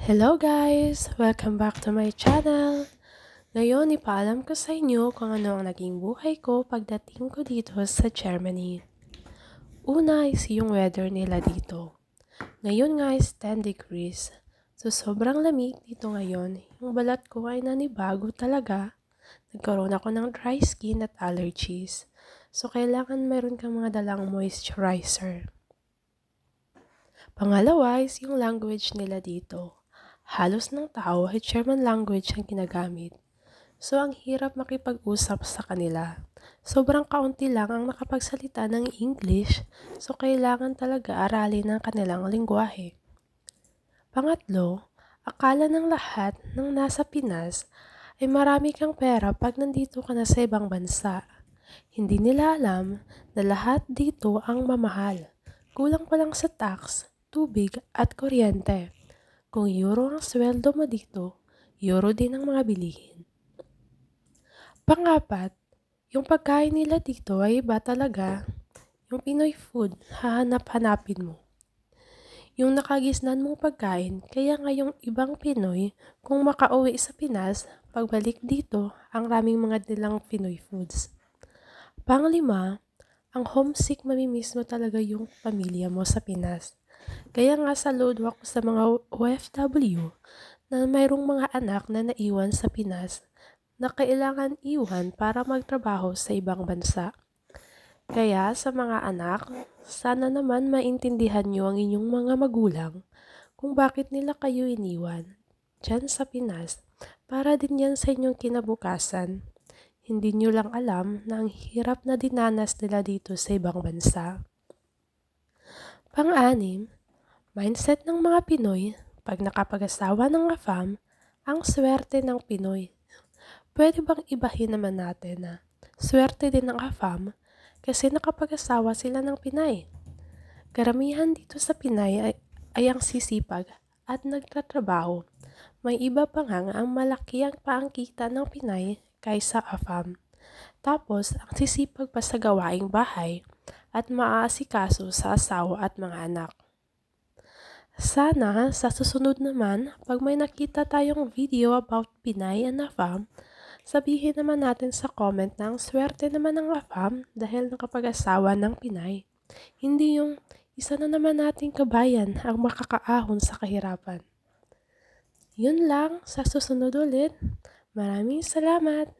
Hello guys! Welcome back to my channel! Ngayon, ipaalam ko sa inyo kung ano ang naging buhay ko pagdating ko dito sa Germany. Una is yung weather nila dito. Ngayon nga is 10 degrees. So, sobrang lamig dito ngayon. Yung balat ko ay nanibago talaga. Nagkaroon ako ng dry skin at allergies. So, kailangan meron kang mga dalang moisturizer. Pangalawa is yung language nila dito. Halos ng tao ay German language ang ginagamit. So, ang hirap makipag-usap sa kanila. Sobrang kaunti lang ang nakapagsalita ng English, so kailangan talaga aralin ang kanilang lingwahe. Pangatlo, akala ng lahat ng nasa Pinas ay marami kang pera pag nandito ka na sa ibang bansa. Hindi nila alam na lahat dito ang mamahal. Kulang pa lang sa tax, tubig at kuryente. Kung euro ang sweldo mo dito, euro din ang mga bilihin. Pangapat, yung pagkain nila dito ay iba talaga. Yung Pinoy food, hahanap-hanapin mo. Yung nakagisnan mong pagkain, kaya nga yung ibang Pinoy, kung makauwi sa Pinas, pagbalik dito, ang raming mga nilang Pinoy foods. Panglima, ang homesick mamimiss mo talaga yung pamilya mo sa Pinas. Kaya nga saludo ako sa mga OFW na mayroong mga anak na naiwan sa Pinas na kailangan iwan para magtrabaho sa ibang bansa. Kaya sa mga anak, sana naman maintindihan niyo ang inyong mga magulang kung bakit nila kayo iniwan dyan sa Pinas para din yan sa inyong kinabukasan. Hindi niyo lang alam na ang hirap na dinanas nila dito sa ibang bansa. Pang-anim, mindset ng mga Pinoy pag nakapag-asawa ng AFAM, ang swerte ng Pinoy. Pwede bang ibahin naman natin na swerte din ng AFAM kasi nakapag-asawa sila ng Pinay. Karamihan dito sa Pinay ay, ay ang sisipag at nagtatrabaho. May iba pa nga ang malaki ang paangkita ng Pinay kaysa AFAM. Tapos, ang sisipag pa sa gawaing bahay at maaasikaso sa asawa at mga anak. Sana sa susunod naman, pag may nakita tayong video about Pinay and AFAM, Sabihin naman natin sa comment na ang swerte naman ng AFAM dahil nakapag-asawa ng Pinay. Hindi yung isa na naman nating kabayan ang makakaahon sa kahirapan. Yun lang, sa susunod ulit. Maraming salamat!